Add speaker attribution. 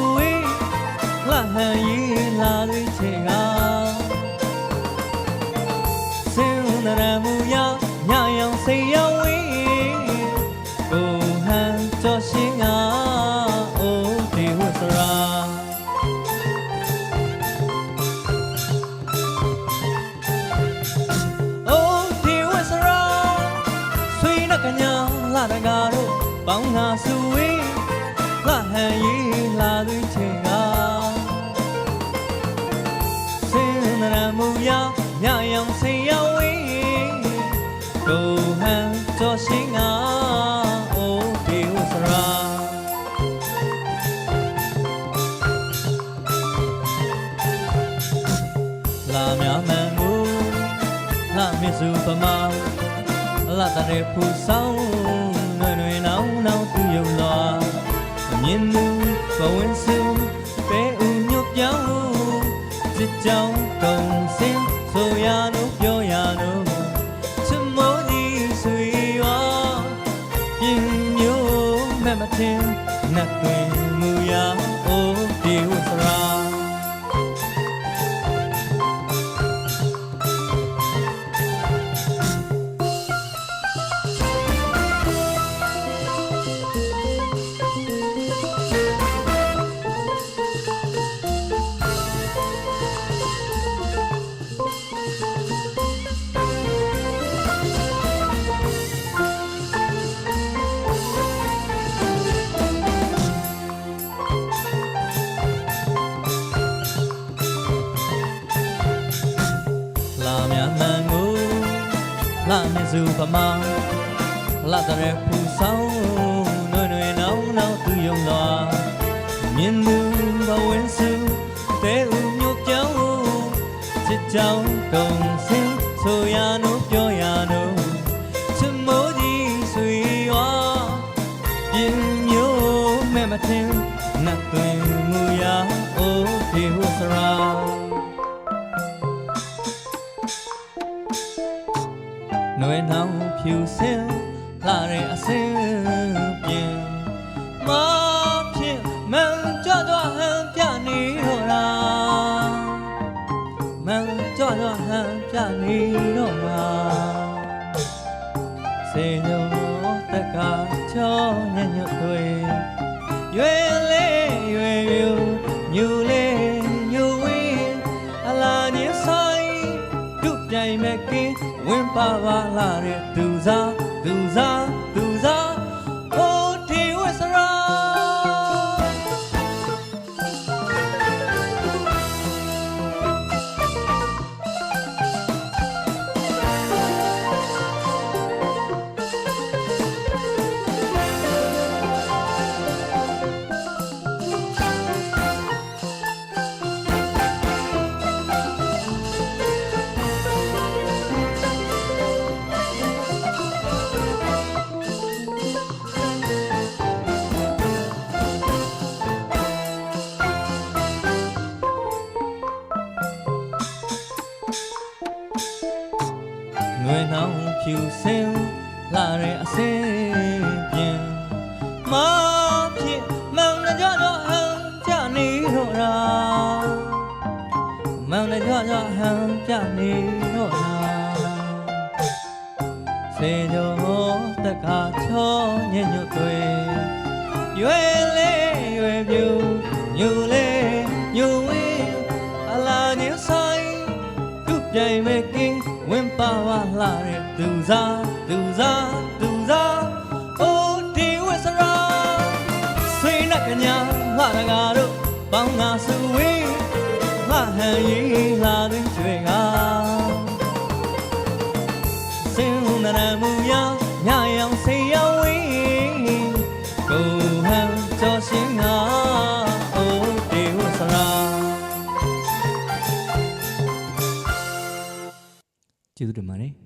Speaker 1: vui là hè yi là đi chê ga siêu na ra mu ya ya yang say ya wi go han cho xin ngã ô ti hu sa ra. Ô ti hu sa ra. Suy na ka nya la da ga ro bang na su wi la hè yi သွေးချေကစင်နရမူရညရောင်ဆေးရောက်ဝေးဒုဟန်ကြောရှင်ကအိုးဒီဝစရာလာမြမန်ကိုလာမြစုပမာလာတရေဖူဆောင်နွယ်နွယ်နောင်နောင်သူယုံလာအမြင်သူ 浮云笑，bé u nhúc nhau Dì cháu cộng xin Sô ya nụ yo ya nụ Chân mô đi suy hoa Nhưng nhớ mẹ mà thêm Nạc quyền dù và mang là ta đẹp phù sao nơi nơi náo náo tư dòng loa miền đường và quên sư thế u nhúc cháu. Chết cháu đồng xin so ya no cho ya no chân mơ đi suy hoa yên nhớ mẹ mà thêm, nặng tuổi mưa ya ô thiếu sarao ပြင်းမျိုးမဲ့မတင်နတ်တွင်မူရာအိုးဒီဟုစရာနွေနောင်ဖြူစင်လာတဲ့အစင်ပြင်းမဖြစ်မန်ကြွကြွဟန်ပြနေတော့လားမန်ကြွကြွဟန်ပြနေတော့လားစေညောတက်ကချောညံ့ညွတ်တွေ ပါပါလာတဲ့သူစားသူစားသူ ငွေနှောင်ဖြူစင်လာတဲ့အစင်ပြင်းမဖြစ်မောင်နှကြတော့ဟန်ကြနေတော့လားမောင်နှကြတော့ဟန်ကြနေတော့လားစေကျော်တက်ကချောညံ့ညွတ်တွေရွ Give to the money.